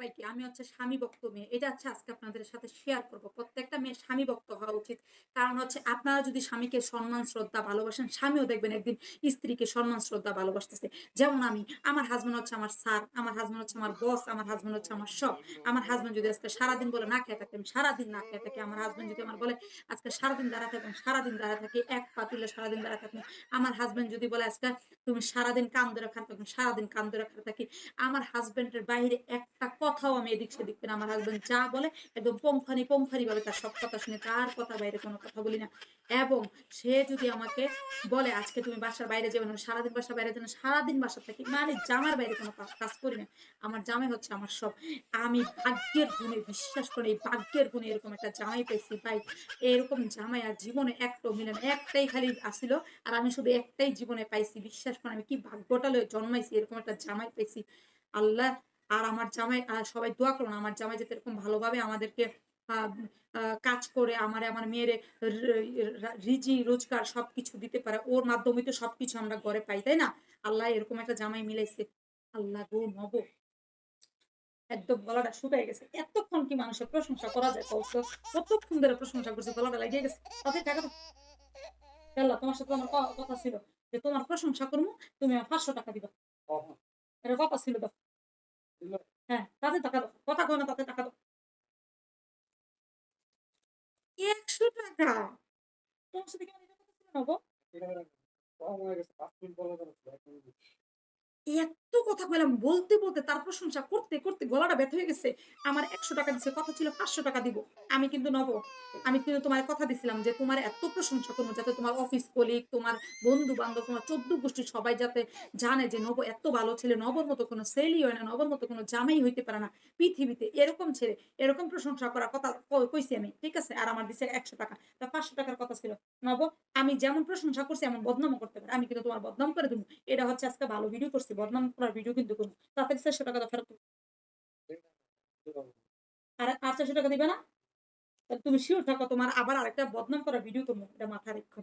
সবাইকে, আমি হচ্ছে স্বামী ভক্ত মেয়ে। এটা হচ্ছে আজকে আপনাদের সাথে শেয়ার করব। প্রত্যেকটা মেয়ে স্বামী ভক্ত হওয়া উচিত। কারণ হচ্ছে আপনারা যদি স্বামীকে সম্মান, শ্রদ্ধা, ভালোবাসেন, স্বামীও দেখবেন একদিন স্ত্রীকে সম্মান, শ্রদ্ধা, ভালোবাসতেছে। যেমন আমি, আমার হাজবেন্ড হচ্ছে আমার স্যার আমার হাজবেন্ড হচ্ছে আমার বস আমার হাজবেন্ড হচ্ছে আমার সব। আমার হাজবেন্ড যদি আজকে সারাদিন বলে না খেয়ে থাকি, আমি সারাদিন না খেয়ে থাকি, আমার হাজবেন্ড যদি আমার বলে আজকে সারাদিন দাঁড়া থাকবেন, সারাদিন দাঁড়া থাকি, এক পা তুলে সারাদিন দাঁড়া থাকবেন। আমার হাজবেন্ড যদি বলে আজকে তুমি সারাদিন কান ধরে খান থাকবেন সারাদিন কান ধরে খান থাকি, আমার হাজবেন্ডের বাইরে একটা কথাও আমি এদিক সেদিক করে আমার হাজবেন্ড যা বলে একদম পংফানি পংফানি ভাবে তার সব কথা শুনে তার কথা বাইরে কোনো কথা বলি না। এবং সে যদি আমাকে বলে, আজকে তুমি বাসার বাইরে যাবে না, সারাদিন বাসার বাইরে যাবে সারাদিন বাসা থাকি মানে জামার বাইরে কোনো কাজ করি না। আমার জামাই হচ্ছে আমার সব। আমি ভাগ্যের গুণে বিশ্বাস করে এই ভাগ্যের গুণে এরকম একটা জামাই পেয়েছি ভাই। এরকম জামাই আর জীবনে একটাও মিলে একটাই খালি আসিল। আর আমি শুধু একটাই জীবনে পাইছি, বিশ্বাস করে আমি কি ভাগ্যটা জন্মাইছি, এরকম একটা জামাই পেয়েছি। আল্লাহ আর আমার জামাই সবাই দোয়া করুন আমার জামাই যাতে এরকম ভালোভাবে আমাদেরকে কাজ করে আমার আমার মেয়ের রিজি রোজগার সবকিছু দিতে পারে। ওর মাধ্যমে তো সবকিছু আমরা ঘরে পাই তাই না? আল্লাহ এরকম একটা জামাই মিলাইছে। আল্লাহ গো নব একদম গলাটা শুকাই গেছে। এতক্ষণ কি মানুষের প্রশংসা করা যায় কৌশল কতক্ষণ ধরে প্রশংসা করছে গলাটা লাগিয়ে গেছে? তাতে টাকা। আল্লাহ তোমার সাথে আমার কথা ছিল যে তোমার প্রশংসা করব তুমি আমার পাঁচশো টাকা দিবা। এটা কথা ছিল দাও হ্যাঁ তাতে টাকা দাও, কথা কয় না, তাতে টাকা দাও। একশো টাকা? তোমার সাথে কেমন এটা কথা ছিল না গো? এত কথা বললাম বলতে বলতে, তার প্রশংসা করতে করতে গলাটা ব্যথা হয়ে গেছে। আমার একশো টাকা দিচ্ছে কথা ছিল পাঁচশো টাকা দিব। আমি কিন্তু নব। আমি কিন্তু তোমার কথা দিছিলাম যে, তোমার এত প্রশংসা করব যাতে তোমার অফিস কলিগ তোমার বন্ধু বান্ধব তোমার চোদ্দ গোষ্ঠী সবাই যাতে জানে যে, নব এত ভালো ছেলে, নবর মতো কোনো সেলই হয় না, নবর মতো কোনো জামাই হইতে পারে না। পৃথিবীতে এরকম ছেলে, এরকম প্রশংসা করার কথা কইছি আমি, ঠিক আছে? আর আমার দিচ্ছে একশো টাকা। তা পাঁচশো টাকার কথা ছিল। নব, আমি যেমন প্রশংসা করছি, এমন বদনামও করতে পারি। আমি কিন্তু তোমার বদনাম করে দেবো। এটা হচ্ছে আজকে ভালো ভিডিও করছি। বদনাম করার ভিডিও কিন্তু করব তাড়াতাড়ি চারশো টাকা ফেরত আর আর চারশো টাকা দিবে না? তুমি শিওর থাকো তোমার আবার আরেকটা বদনাম করার ভিডিও করব এটা মাথা রেখো।